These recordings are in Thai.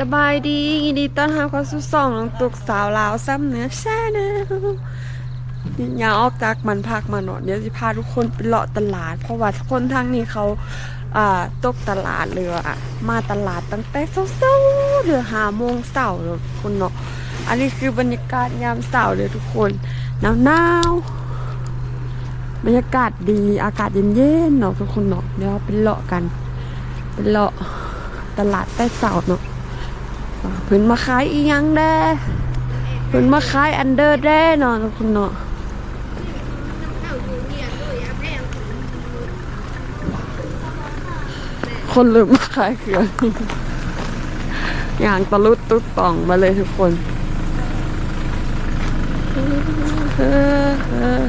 สบายดียินดีต้อนรับเข้าสู่ช่องน้องตุกสาวลาวซ้ำเนื้อแช่นวอย่าออกจากมันพักมาหน่อยเดี๋ยวจะพาทุกคนไปเลาะตลาด เพราะว่าคนทางนี้เขาอ่าตกตลาดเรืออะมาตลาดตั้งแต่เช้าๆเรือหาโมงเช้าเลยทุกคนเนาะอันนี้คือบรรยากาศยามเช้าเลยทุกคนหนาวๆบรรยากาศดีอากาศเย็นๆเนาะทุกคนเนาะเดี๋ยวไปเลาะกันไปเลาะตลาดใต้เสาเนาะ เพิ่นมาขายอีหยังแด้เพิ่นมาขายอันเดอร์แด้เนาะคุณเนาะคนลืมมาขายเครื่องอย่างตะลุดตุ๊ดป่องมาเลยทุกคนเออเออ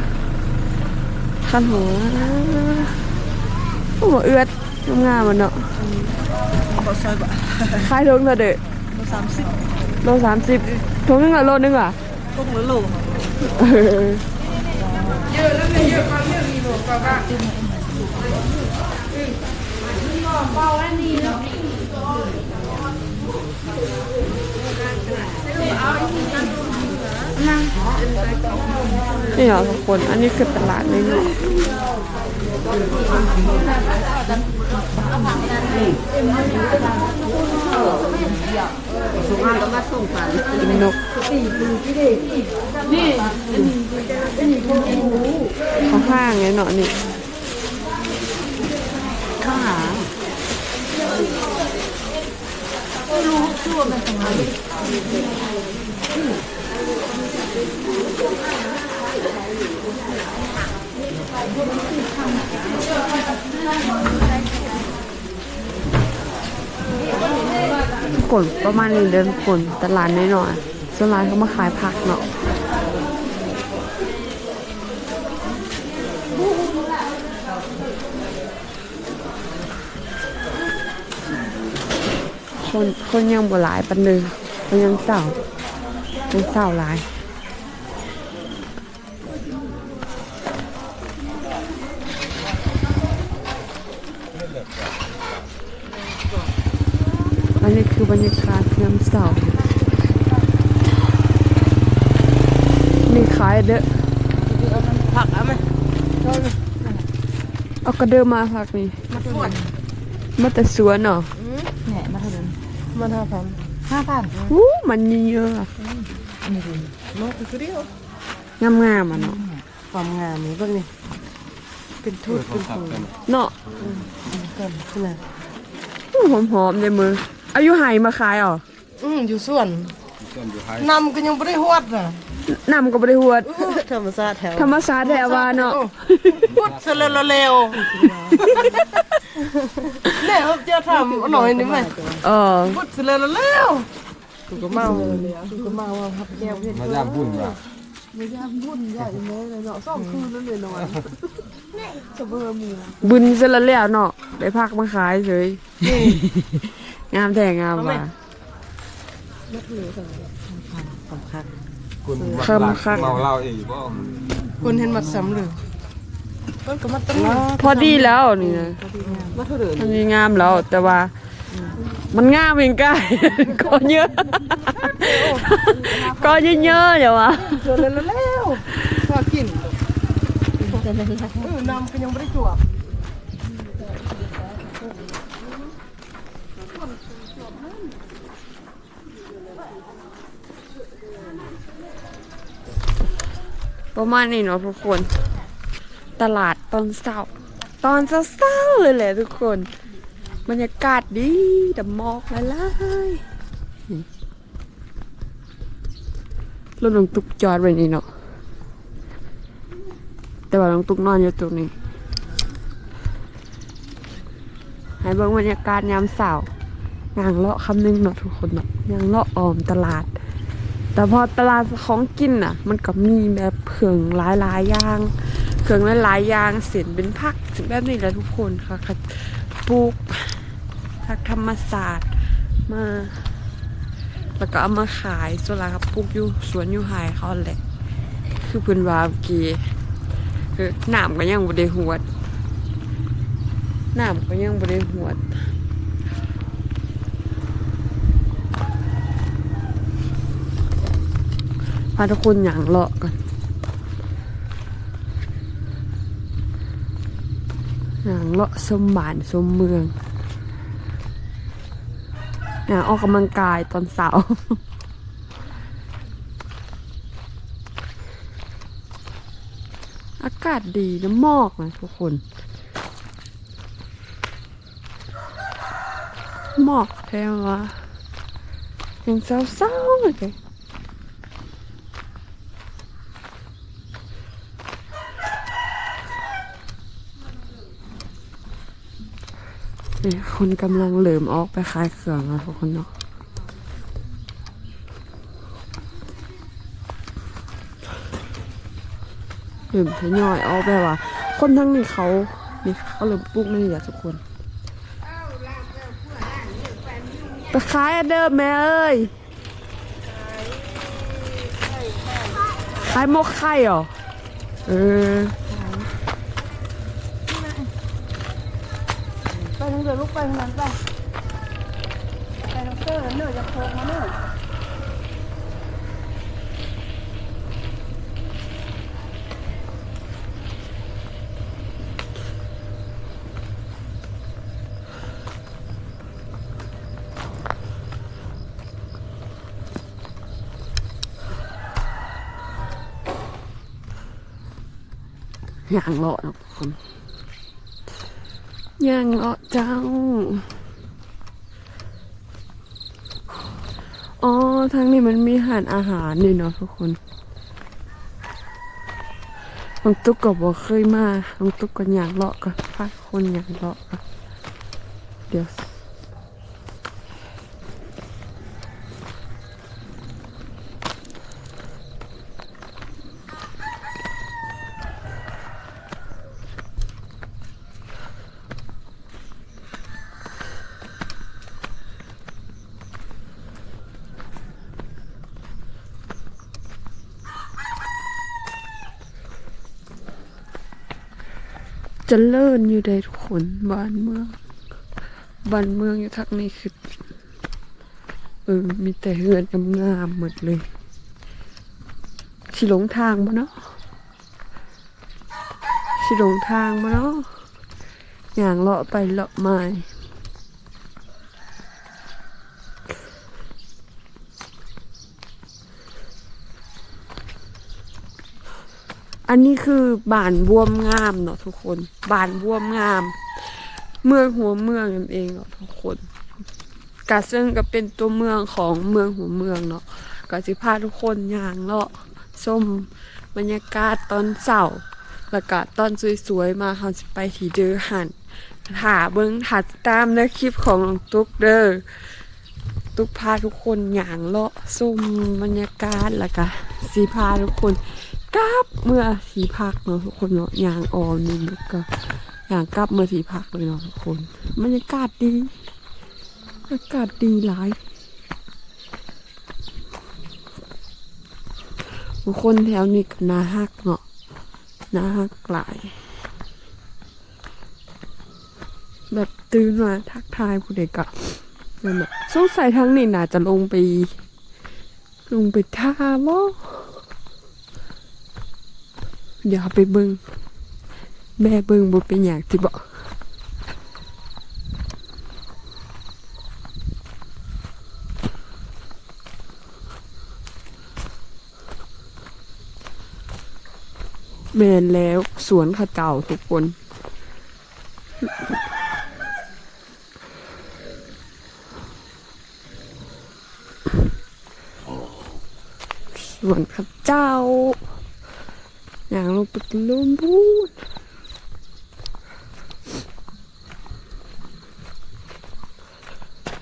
ขันหัวโอ้เอือดงามๆมันเนาะขอซอยบะขายถุงเท่าเด็ ดสามสิบโลสามสิบถุงนึงอะโลนึงอะต้มหรือโลเออนี่เหรอทุกคน อันนี้คือตลาดในเนาะ สุงานก็มาส่งกันนกนนกเขาห้างไงเนาะนี่ข้าวหางไม่รู้ชั่วมันทุก คนประมาณนี้เดินคนตลาดน้อยๆส่วนร้านเขามาขายผักเนาะคนคนยังบ่หลายปันนึงคนยังเศร้ายังเศร้าหลาย คือบรรยากาศยามเสาร์มีขายเด้อผักอะไหมเอากระเดิมมาพักนี่มาทวดมาแต่สวนเนาะแหน่มาเท่านั้นมาห้าพันห้าพันอู้มันเยอะๆอะนี่ดูโลกคือเดียวงามๆอะเนาะความงามนี่เบิ่งนี่เป็นทูดเป็นฟูเนาะกันคืออะไรอู้หอมๆในมือ เอายุไห่มาขายอ๋ออืมอยู่ส่วนนำก็ยังไม่ได้หวดน่ะนำก็บ่ได้หวดธรรมชาติแถวธรรมชาติแท้ว่าเนาะพุดเสร็จแล้วเร็วเนี่ยเขาจะทำหน่อยนึงไหมเออพุดเสร็จแล้วเร็วกูก็เมากูก็เมาว่าครับแก้วเพชรมาย่างบุญว่ะไม่ยามบุญใหญ่เลยเลยเนาะสองคืนแล้วเลยนอนจะเบอร์มีนะบุญเสร็จแล้วแล้วเนาะได้พักมาขายเฉย งามแท้งามว่ะสำคัญ คุณคำคัก เมาเหล้าเองบ่คนเห็นมัดซ้ำเลยมันก็มาตั้งนานพอดีแล้วนี่นะมาเท่าเดิมมันมีงามแล้วแต่ว่า มันงามเองกายก็เยอะ ก็เยอะๆเดี๋ยววะเจอเลยแล้วพอกินเออนำก็ยังไม่ได้จวบ ประมาณนี้เนาะทุกคน ตลาดตอนเช้า ตอนเช้าเลยแหละทุกคนบรรยากาศดีแต่หมอกละลายรถลงตุกจอดไว้นี่เนาะแต่ว่าลงตุกนอนอยู่ตรงนี้ให้เบิ่งบรรยากาศยามเช้าย่างเลาะคำนึงเนาะทุกคนเนาะย่างเลาะออมตลาด แต่พอตลาดของกินน่ะ มันก็มีแบบเครื่องหลายหลายอย่างเครื่องหลายๆอย่างเสียนเป็นผักแบบนี้แหละทุกคนค่ะค่ะปลูกผักธรรมศาสตร์มา แล้วก็เอามาขายส่วนลาครับปลูกอยู่สวนอยู่ไฮเขาแหละ คือเพิ่นวาเมื่อกี้คือหน้ำก็ยังบ่ได้หวดน้ำก็ยังบ่ได้หวด พาทุกคนอย่างเลาะก่อนอย่างเลาะสมบานสมเมืองอย่างออกกำลังกายตอนเสาร์อากาศดีนะหมอกนะทุกคนหมอกแท้วะยังเศร้าๆเลย นี่คนกำลังเหลิมออกไปขายเครื่องแล้วทุกคนเนาะเหลิมทยอยออกไปว่า คนทั้งนี้เขานี่เขาเหลิมปลูกนี่แหละทุกคนไปขายเดิมแม่เอ้ยขายมกไข่เหรอเออ ลูกไปทางนั้นไปไปทางเตอร์เนอจะโคกมาเนอย่างเลาะนะทุกคน ย่างเลาะเจ้า อ๋อ ทางนี้มันมีหารอาหารนี่เนาะทุกคนน้องตุ๊กก็บอกเคยมาน้องตุ๊กก็ย่างเลาะก็พาคนย่างเลาะก็เดี๋ยว จะเลิ่นอยู่ใดทุกคนบ้านเมืองบ้านเมืองอยู่ทักนี้คือเออมีแต่เฮือนงามหมดเลยสิหลงทางมาเนาะสิหลงทางมาเนาะอย่างเลาะไปเลาะมา อันนี้คือบานบวมงามเนาะทุกคน บานบวมงาม เมืองหัวเมืองนั่นเองเนาะทุกคนกาซึ่งก็เป็นตัวเมืองของเมืองหัวเมืองเนาะก็สิพาทุกคนย่างเลาะส้มบรรยากาศตอนเสาร์แล้วก็ตอนสวยๆมาเราจะไปที่เดอหันถาเบิ้งถัดตามในคลิปของน้องตุ๊กเด้อตุ๊กพาทุกคนย่างเลาะส้มบรรยากาศแล้วก็สีพาทุกคน กลับเมื่อสีพักเนาะทุกคนเนาะย่างออมนี่แล้วก็อย่างกลับเมื่อสีพักเลยเนาะทุกคนบรรยากาศดีอากาศดีหลายบุคคลแถวนี้ก็น่าฮักเนาะน่าฮักหลาย แบบตื่นมาทักทายผู้เด็กอะนั่นแหละสงสัยทั้งนี้น่าจะลงไป ลงไปท่าบ่ เดี๋ยวเอาไปเบิงแม่เบิงบ่เป็นอย่างที่บอกแมนแล้วสวนข้าเจ้าทุกคน สวนข้าเจ้า อย่างลงไปตะลุมพูด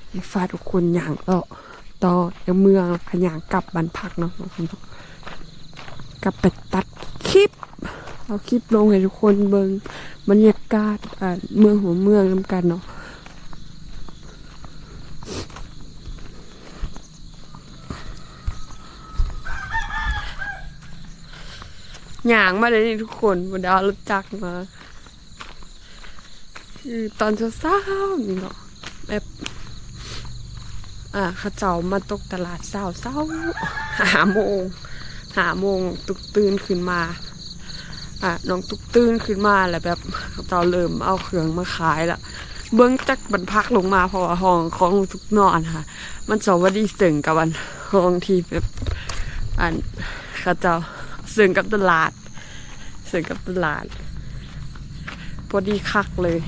ให้ฟ้าทุกคนอย่างต่อต่อเดี๋ยวเมืองขยางกลับบ้านพักเนาะกคนเนาะกลับไปตัดคลิป เอาคลิปลงให้ทุกคนเบิงบรรยากาศเมืองหัวเมืองนำกันเนาะางมาเลยนี่ทุกคนบนดาวรถจักรมา คือตอนเช้าๆนี่เนาะแบบอ่าเขาเจ้ามาตกตลาดเช้าเช้าหาโมงหาโมงตุกตื่นขึ้นมาอะน้องตุกตื่นขึ้นมาแล้วแบบเราเริ่มเอาเครื่องมาขายละเบิ้องจากบรรพักลงมาเพราะว่าห้องของทุกนอนค่ะ มันสวัสดีเสึงกับวันห้องที่แบบอันเขาเจ้าเสึงกับตลาด สึงกับตลาดพอดีคักเลย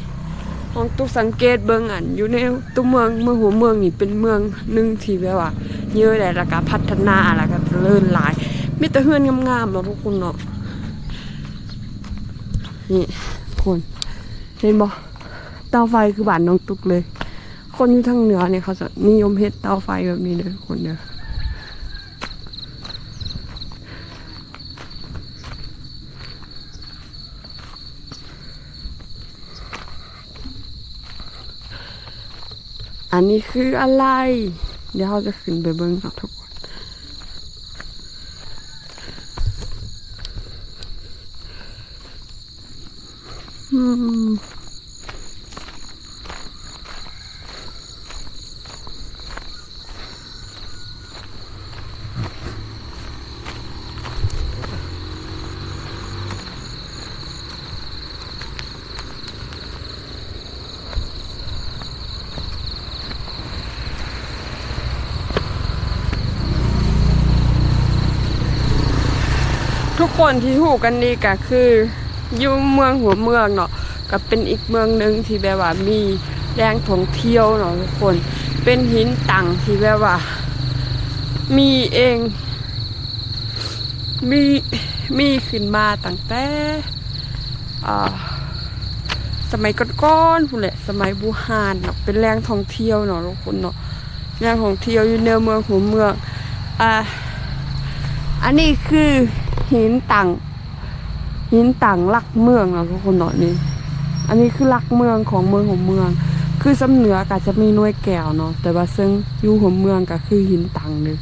ห้องตุกสังเกตเบิงอันอยู่ในตัวเมืองเมืองหัวเมืองนี่เป็นเมืองหนึ่งที่แบบว่าเยอะเลยแล้วก็พัฒนาแล้วก็เจริญหลายมีแต่เฮือนงามๆเนาะทุกคนเนาะนี่คนเห็นบ่เตาไฟคือบ้านน้องตุกเลย คนอยู่ทางเหนือเนี่ยเขาจะนิยมเฮ็ดเตาไฟแบบนี้เด้อคนเด้อ อันนี้คืออะไร เดี๋ยวเราจะขึ้นไปเบิ้งครับทุกคน อืมทุก คนที่หูกันดีก็คืออยู่เมืองหัวเมืองเนาะก็เป็นอีกเมืองหนึ่งที่แบบว่ามีแรงท่องเที่ยวเนาะทุกคน เป็นหินตังที่แบบว่า มีเอง มีมีขึ้นมาตั้งแต่สมัยก่อนๆพูนแหละสมัยบูฮานเนาะเป็นแรงท่องเที่ยวเนาะทุกคนเนาะแรงท่องเที่ยวอยู่ในเมืองหัวเมืองอ่าอันนี้คือ หินตังหินตังลักเมืองเนาะทุกคนเนาะนี่อันนี้คือลักเมืองของเมืองของเมือง คือสำเหนือก็จะมีน่วยแก้วเนาะแต่ว่าซึ่งอยู่หัวเมืองก็คือหินตังเลย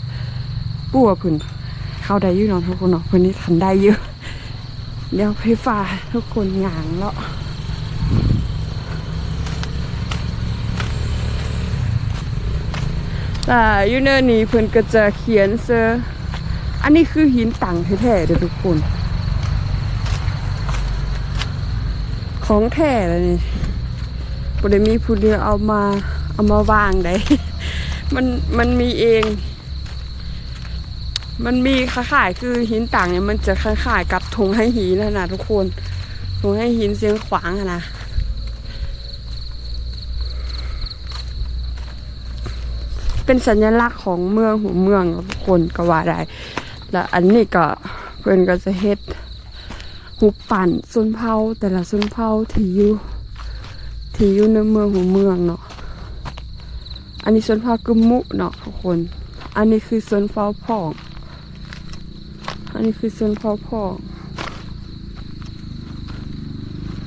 ปู่ว่าเพิ่นเข้าได้อยู่เนาะทุกคนเนาะเพิ่นนี่ทันได้เยอะเดี๋ยวพี่ฟ้าทุกคนหยางแล้วแต่ยู่เนินนี้เพิ่นก็จะเขียนเซอร์ อันนี้คือหินตังแท้ๆเด้อทุกคน ของแท้เลยนี่บ่ได้มีผู้เดียวเอามาเอามาวางได้มันมันมีเอง มันมีคล้ายๆคือหินต่างเนี่ยมันจะคล้ายๆกับธงให้หินนะนะทุกคนธงให้หินเสียงขวางอะนะเป็นสัญลักษณ์ของเมืองหัวเมืองทุกคนก็ว่าได้ แล้วอันนี้ก็เพื่อนก็จะเฮ็ดหุบปั่นส่วนเผาแต่ละส่วนเผาที่อยู่ที่อยู่ในเมืองหัวเมืองเนาะอันนี้ส่วนเผากึมมุเนาะทุกคน อันนี้คือส่วนเผาพ่องอันนี้คือส่วนเผาพ่อง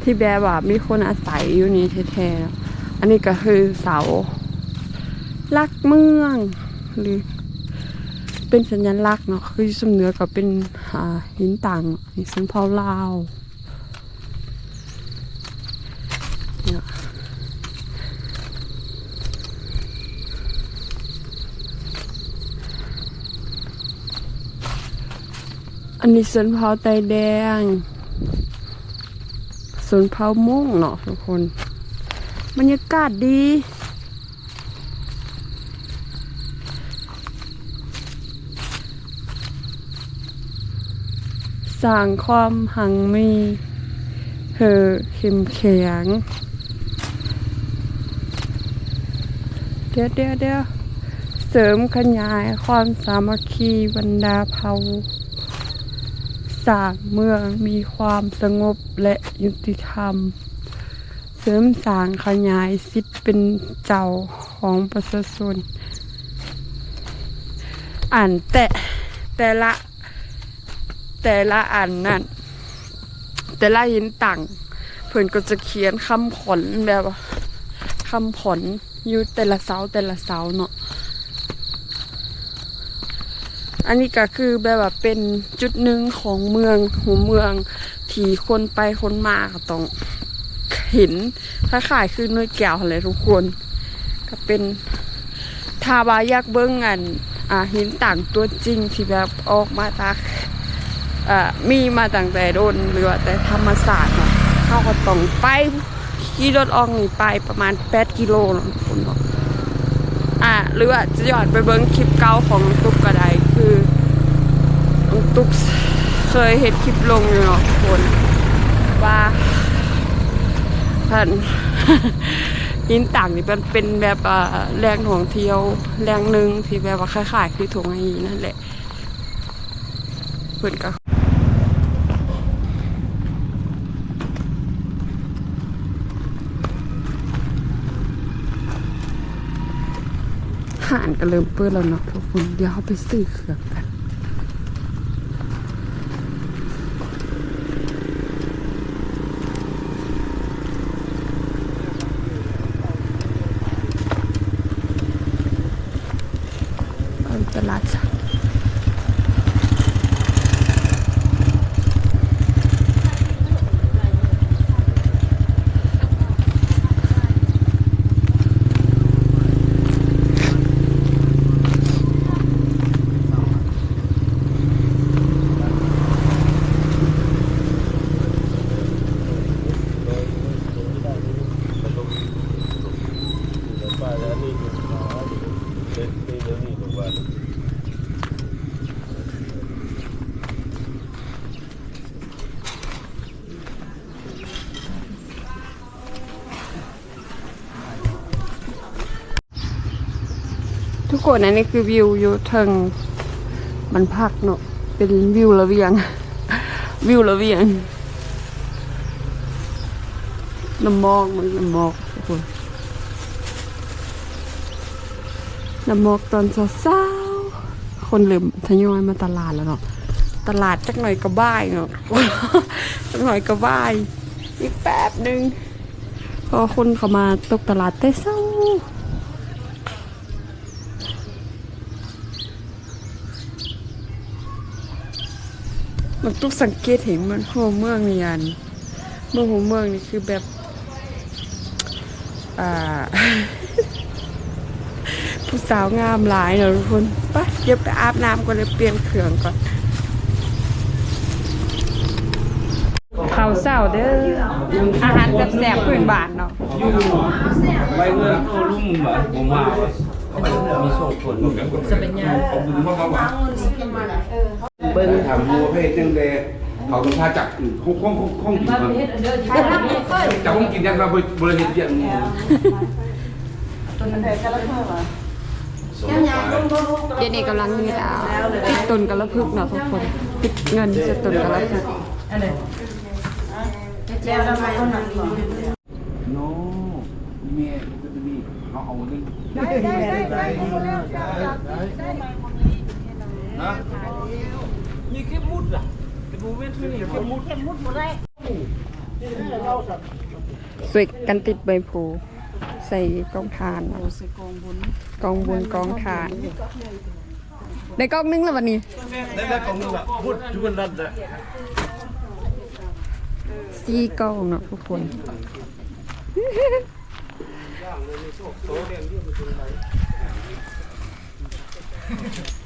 ที่แบบว่ามีคนอาศัยอยู่นี่แท้ๆอันนี้ก็คือเสาลักเมืองหรือ เป็นสัญลักษณ์เนาะคือสำเหนือก็เป็นหินต่างหินสันเผาลาวเนี่ยอันนี้สนเผาไตแดงสนเผาม่วงเนาะทุกคนบรรยากาศดี สร้างความหังมีเธอเข้มแข็งเดี๋ยวเดี๋ยวเดี๋ยวเสริมขยายความสามัคคีบรรดาเผ่าสร้างเมืองมีความสงบและยุติธรรม เสริมสร้างขยายสิทธิ์เป็นเจ้าของประชาชนอ่านแต่แต่ละ แต่ละอันนั่นแต่ละหินต่างเพื่อนก็จะเขียนคำขอนแบบว่าคำขอนอยู่แต่ละเสาแต่ละเสาเนาะอันนี้ก็คือแบบว่าเป็นจุดหนึ่งของเมืองหัวเมืองที่คนไปคนมาก็ต้องเห็นคล้ายคือน้อยแก้วอะไรทุกคน ก็เป็นทาบายักเบิ้งอันอ่าหินต่างตัวจริงที่แบบออกมาจาก มีมาตั้งแต่โดนหรือว่าแต่ธรรมศาสตร์เนาะเขาก็ต้องไปขี่รถออกนี่ไปประมาณ 8 กิโลเนาะทุกคนเนาะอ่าหรือว่าจะย้อนไปเบิ้งคลิปเก่าของตุ๊กก็ไดคือตุ๊กเคยเห็นคลิปลงอยู่เนาะคนว่าท่านยินต่างนี่เป็นเป็นแบบแรงท่องเที่ยวแรงหนึ่งที่แบบว่าคล้ายๆคือถุงไอ้นั่นแหละเพื่อนก็ ห่านก็เริ่มเปิดแล้วเนาะทุกคน เดี๋ยวเขาไปซื้อเครื่องกัน เอิ่มตลาดจ้ะทุ กคนอันนี้คือวิวอยู่เทิงมันพักเนาะเป็นวิวระเวียง วิวระเวียงน้ำมอกมันน้ำมอกทุกคนน้ำมอกตอนเช้าๆคนเริ่มทยอยมาตลาดแล้วเนาะตลาดจักหน่อยก็บ่ายเนาะจักหน่อยก็บ่าย อีกแป๊บหนึ่งพอคนเขามาตกตลาดแต่เช้า มันต้องสังเกตเห็นมันหัวเมืองนี่อันเมืองหัวเมืองนี่คือแบบ อ่า ผู้สาวงามหลายเนาะทุกคนไปเดี๋ยวไปอาบน้ำก่อนเลยเปลี่ยนเครื่องก่อนข้าวเช้าเด้ออาหารแซ่บๆพื้นบ้านเนาะไปเงินตัวลุ่มแบบผมว่ามีโชคผลจะเป็นยังเบิ้งถามมัวเพศจังเลยเขาต้องพาจับห้องห้องห้องกินมันจะห้องกินยังเราบริเวณเดียวเดี๋ยวนี้กำลังมีดาวติดตุนกันละพึกเนาะทุกคนติดเงินจะตุนกันละพึกโน้เมียก็จะมีเขาเอาดิฮะ มีแค่มุดอะแต่บูเวนที่นี่แค่มุดสวยกันติดใบโพใส่กองทานเนาะกองบุญกองทานในกองนึงแล้ววันนี้ได้แล้วของมึงอะพูดทุกคนนั่นแหละซีกองเนาะทุกคนคนบิน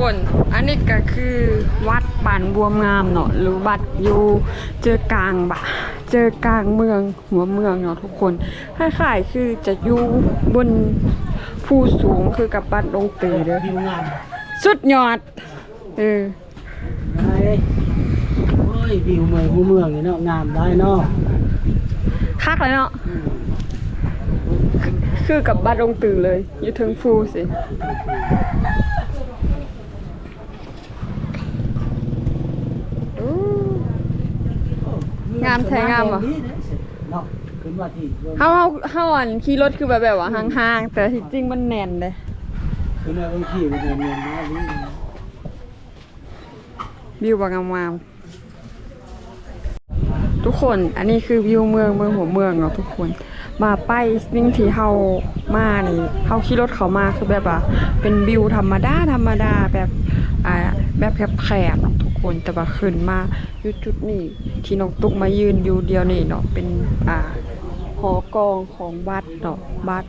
คน อันนี้ก็คือวัดบ้านบวมงามเนาะหรือวัดอยู่เจอกลางบะเจอกลางเมืองหัวเมืองเนาะทุกคนคล้ายๆคือจะอยู่บนภูสูงคือกับบ้านดงตือเด้อวิวงามสุดยอดเออไอ้โอ้ยวิวเมืองหูเมืองนี่เนาะงามได้เนาะคักเลยเนาะคือกับบ้านดงตือเลยอยู่เทิงฟูสิอู้ งามแท้งามว่ะเนาะขึ้นว่าที่เฮาเฮาเฮาอันขี่รถคือแบบแบบว่าห่างๆแต่ที่จริงมันแน่นเลยขึ้นว่าบางที่มันเงินเงินนะวิวิวบางงามๆทุกคนอันนี้คือวิวเมืองเมืองหัวเมืองเนาะทุกคน มาไปสิ่งที่เฮามานี่เฮาขี่รถเขามาคือแบบว่าเป็นวิวธรรมดาธรรมดาแบบอ่าแบบแคบๆเนาะทุก คนแต่ว่าขึ้นมาอยู่จุดนี้ที่น้องตุ๊กมายืนอยู่เดียวนี่เนาะเป็นอ่าหอกองของวัดเนาะวัด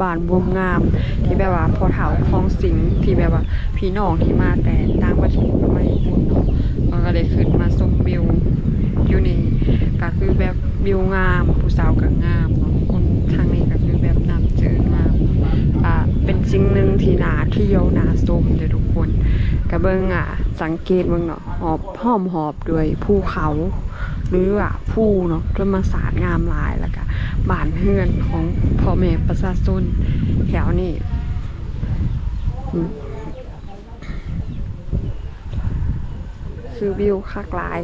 บานบวมงาม ที่แบบว่าพอเถาคลองสิงที่แบบว่าพี่น้องที่มาแต่ต่างประเทศมาญี่ปุ่นเนาะมันก็เลยขึ้นมาชมวิวอยู่นี่ก็คือแบบวิวงามผู้สาวก็งามเนาะคนทางนี้ก็คือแบบน้ำเจองามอ่าเป็นสิ่งหนึ่งที่น่าเที่ยวน่าชมเลยทุกคน ก็เบิ่งอะ สังเกตเบิ่งเนาะหอบห้อมหอบด้วยภูเขาหรือว่าผู้เนาะธรรมศาสตร์งามลายแล้วก็บ้านเฮือนของพ่อแม่ประชาชนแถวนี้คือวิวคักหลาย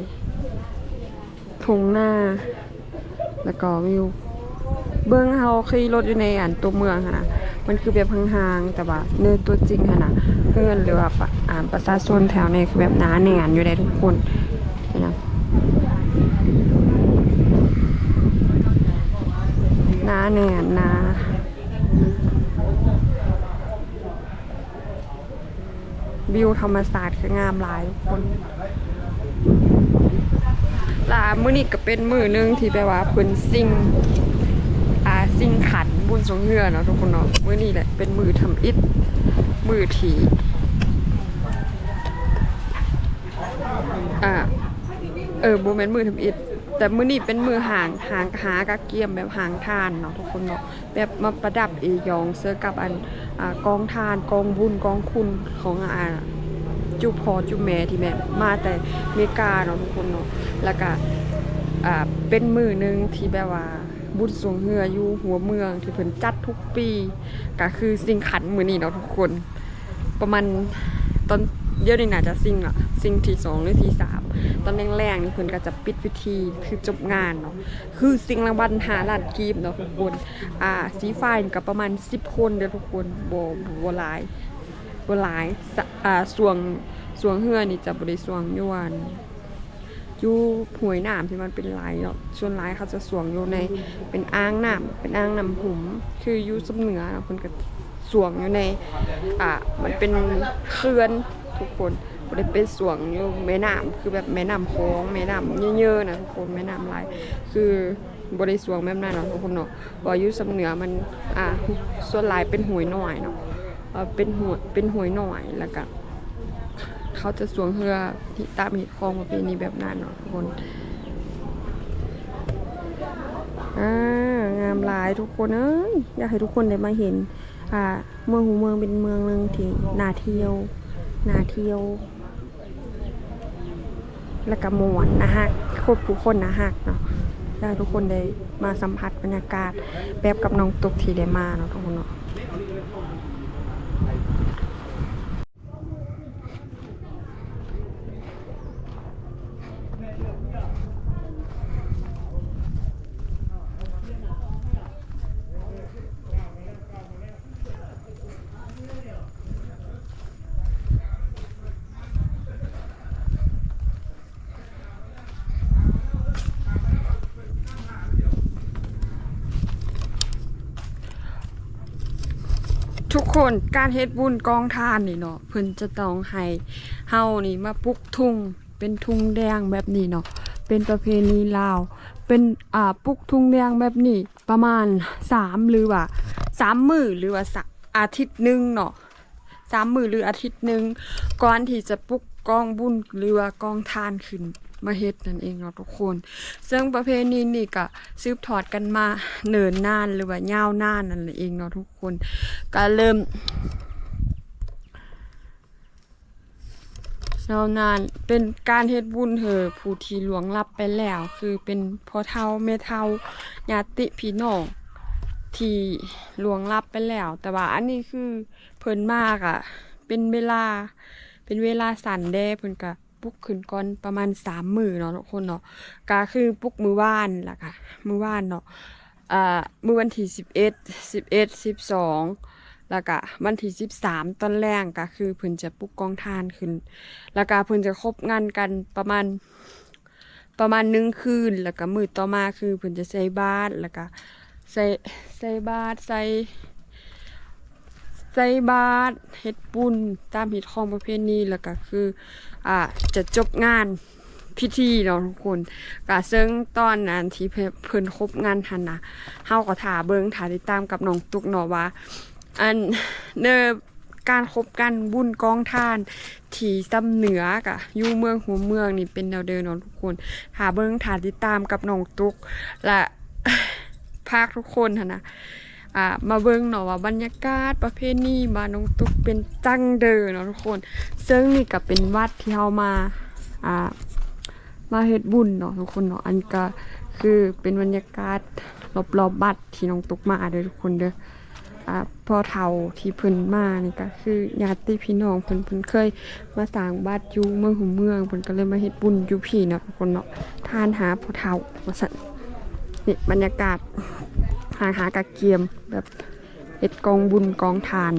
ทงหน้า แล้วก็วิว เบิ้งเฮาขี่รถอยู่ในอันตัวเมืองหั้นะมันคือแบบห่างๆแต่ว่าเนื้อตัวจริงหั้นะ พื่อนหรือว่าปะอ่าประชาชนแถวนี้คือแบบหนาแน่นอยู่ในทุกคนนะหนาแน่นหนาวิวธรรมศาสตร์คืองามหลายทุกคนลามื้อนี้ก็เป็นมือหนึงที่แปลว่าเพิ่นซิ่งอ่าซิ่งขันบุญสงเฮือเนาะทุกคนเนาะมื้อนี้แหละเป็นมือทำอิฐมือที่ อ่าเออบ่แมนมือทำอิฐแต่มือนี้เป็นมือหางหางหากระเกียมแบบหางทานเนาะทุกคนเนาะแบบมาประดับเอยองเสื้อกับอันอ่ากองทานกองบุญกองคุณของอ่าจุพอจุแม่ที่แม่มาแต่เมกาเนาะทุกคนเนาะแล้วก็อ่าเป็นมือหนึงที่แบบว่าบุญสวงเฮืออยู่หัวเมืองที่เพิ่นจัดทุกปี ก็คือสิ่งขันมือนี้เนาะทุกคน ประมาณตอน เดี๋ยวนี้น่าจะซิงละซิงที่สองหรือที่สามตอนแรกๆนี่เพิ่นก็จะปิดพิธีคือจบงานเนาะคือสิ่งรางวัลหาล้านกีบเนาะทุกคนอ่าสีฟ้านี่ก็ประมาณ 10 คนเด้อทุกคนบ่บ่หลายบ่หลายอ่าสวงสวงเฮือนี่จะบ่ได้สวงยวนอยู่หวยน้ำที่มันเป็นลายเนาะส่วนลายเขาจะสวงอยู่ในเป็นอ่างน้ำเป็นอ่างน้ำหุม คืออยู่สำเหนือเนาะเพิ่นก็สวงอยู่ใน อ่า มันเป็นเขื่อน ทุกคนบ่ได้เป็นสวงอยู่แม่น้ำคือแบบแม่น้ำโค้งแม่น้ำเยอะๆนะทุกคนแม่น้ำหลายคือบ่ได้สวงแบบนั้นเนาะทุกคนเนาะเพราะอยู่สำเหนือมันอ่าส่วนหลายเป็นหวยหน่อยเนาะเป็นหวยเป็นหวยหน่อยแล้วก็เขาจะสวงเฮือที่ตามเหตุคองประเพณีแบบนั้นเนาะทุกคนอ่างามหลายทุกคนเอ้ยอยากให้ทุกคนได้มาเห็นอ่าเมืองหูเมืองเป็นเมืองหนึ่งที่น่าเที่ยว น่าเที่ยว แล้วก็มวนนะฮะครบทุกคนนะฮะเนาะให้ทุกคนได้มาสัมผัสบรรยากาศแบบกับน้องตุกที่ได้มาเนาะทุกคนเนาะ ทุก คนการเฮ็ดบุญกองทานนี่เนาะเพิ่นจะต้องให้เฮานี่มาปลุกทุ่งเป็นทุ่งแดงแบบนี้เนาะเป็นประเพณีลาว เป็นอ่าปลุกทุ่งแดงแบบนี้ประมาณสามหรือว่าสามมือหรือว่าสักอาทิตย์หนึ่งเนาะสามมือหรืออาทิตย์หนึ่งก่อนที่จะปลุกกองบุญหรือว่ากองทานขึ้น มาเฮ็ดนั่นเองเนาะทุกคน ซึ่งประเพณีนี่ก็สืบทอดกันมาเนินนานหรือว่ายาวนานนั่นเองเนาะทุกคน ก็เริ่มยาวนานเป็นการเฮ็ดบุญเหอะผู้ที่หลวงลับไปแล้ว คือเป็นพ่อเฒ่าแม่เฒ่าญาติพี่น้องที่หลวงลับไปแล้ว แต่ว่าอันนี้คือเพิ่นมากอะ เป็นเวลาเป็นเวลาสั่นแด้เพิ่นก็ ปลุกขึ้นก่อนประมาณสามมือเนาะทุกคนเนาะก็คือปลุกมือว่านล่ะค่ะมือว่านเนาะอ่ามือวันที่สิบเอ็ดสิบเอ็ดสิบสองแล้วก็วันที่13ตอนแรกก็คือเพิ่นจะปลุกกองทานขึ้น แล้วก็เพิ่นจะครบงานกันประมาณประมาณหนึ่งคืน แล้วก็มือต่อมาคือเพิ่นจะใส่บาตรแล้วก็ใส่ใส่บาตรใส่ ส่บาตรเฮ็ดบุญตามฮิตของประเพณีแล้วก็คืออ่าจะจบงานพิธีเนาะทุกคนก็ซึ่งตอนนั้นที่เพิ่นเพิ่นครบงานทันนะเฮาก็ถ่าเบิ่งถ่าติดตามกับน้องตุกเนาะว่า อันเนอการคบกันบุญกองทาน ที่ซ้ำเหนือกะอยู่เมืองหัวเมืองนี่เป็นแนวเดินเนาะทุกคนหาเบิ้งถาติดตามกับน้องตุก และภาคทุกคนหั่นนะ อ่ามาเบิ้งเนาะว่าบรรยากาศประเพณีบ้านน้องตุกเป็นจังเดินเนาะทุกคน ซึ่งนี่ก็เป็นวัดที่เฮามาอ่ามาเฮ็ดบุญเนาะทุกคนเนาะอันก็คือเป็นบรรยากาศรอบๆบัดที่น้องตุกมาเด้อทุกคนเด้ออ่าพ่อเฒ่าที่เพิ่นมานี่ก็คือญาติพี่น้องเพิ่นเพิ่นเคยมาสร้างบ้านอยู่เมืองหัวเมืองเพิ่นก็เลยมาเฮ็ดบุญอยู่พี่เนาะทุกคนเนาะทานหาพ่อเฒ่าว่าซั่นนี่บรรยากาศ หาหากระเกียมแบบเฮ็ดกองบุญกองทาน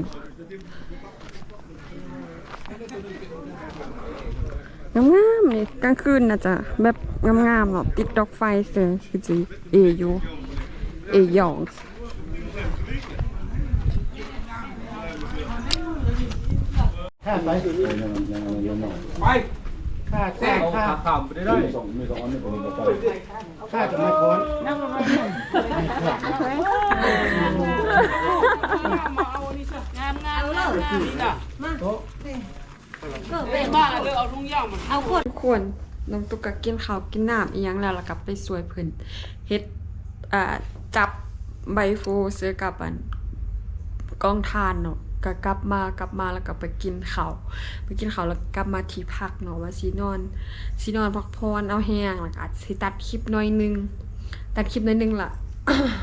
งามๆนี่กลางคืนน่ะจะแบบงามๆเนาะติดดอกไฟเสือคือสิเอยูเอยองไป ข้าข้าข้าขามไปได้ได้ข้าจะมาค้อนทุกคนน้องตุ๊กก็กินข้าวกินน้ำอีหยังแล้วล้วกลับไปสวยเพิ่นเฮ็ดอ่าจับใบโฟเสือกับอันกองทานเนาะ ก็กลับมากลับมาแล้วก็ไปกินข้าวไปกินข้าวแล้วกลับมาที่พักเนาะว่าสินอนสินอนพักผ่อนเอาแห้งแล้วก็อาจสิตัดคลิปน่อยนึง ตัดคลิปน่อยนึงละ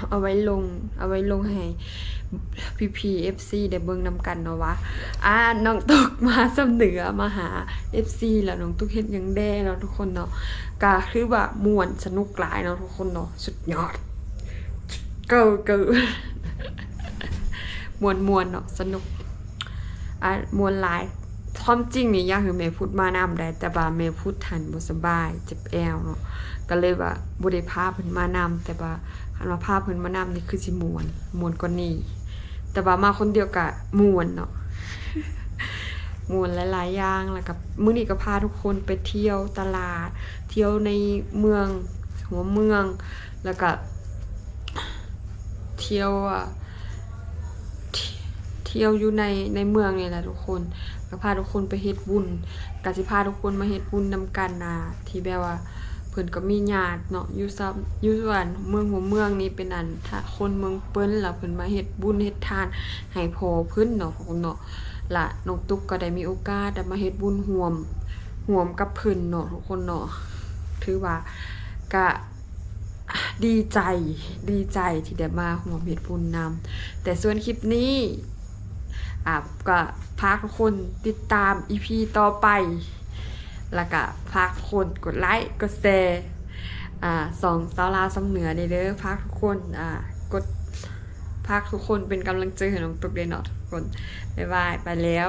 เอาไว้ลง เอาไว้ลงให้พีพีเอฟซีได้เบิ่งนำกันเนาะวะอ่าน้องตุกมาสำเหนือมาหา FC แล้วน้องตุกเฮ็ดยังแด้เนาะทุกคนเนาะก็คือว่าม่วนสนุกหลายเนาะทุกคนเนาะสุดยอดเกิเกิ มวนมวนเนาะสนุกอ่ามวนหลายความจริงนี่ยากให้แม่พูดมานำได้แต่ว่าแม่พูดทันบ่สบายเจ็บแอวเนาะก็เลยว่าบ่ได้พาเพิ่นมานำแต่ว่าคันว่าพาเพิ่นมานำนี่คือสิมวนมวนกว่านี้แต่ว่ามาคนเดียวกะมวนเนาะมวนหลายๆอย่างแล้วกับมื้อนี้ก็พาทุกคนไปเที่ยวตลาด เที่ยวในเมืองหัวเมืองแล้วก็เที่ยวอะ ที่ยวอยู่ในในเมืองนี่แหละทุกคนก็พาทุกคนไปเฮ็ดบุญก็สิพาทุกคนมาเฮ็ดบุญนำกันนะที่แบบว่าเพิ่นก็มีญาติเนาะอยู่ซ้ำอยู่ส่วนเมืองหัวเมืองนี่เป็นอันถ้าคนเมืองเปิ้นแล้วเพิ่นมาเฮ็ดบุญเฮ็ดทานให้พอเพิ่นเนาะของเนาะละน้องตุ๊กก็ได้มีโอกาสได้มาเฮ็ดบุญร่วมร่วมกับเพิ่นเนาะทุกคนเนาะถือว่าก็ดีใจดีใจที่ได้มาร่วมเฮ็ดบุญนำแต่ส่วนคลิปนี้ อะก็พาทุกคนติดตาม EP ต่อไป แล้วก็พากทุกคนกดไลค์กดแชร์อ่าสองสาวลาสำเหนือในเด้อพากทุกคนอ่ากดพากทุกคนเป็นกำลังใจให้น้องตุกเดนอเนาะทุกคนบ๊ายบายไปแล้ว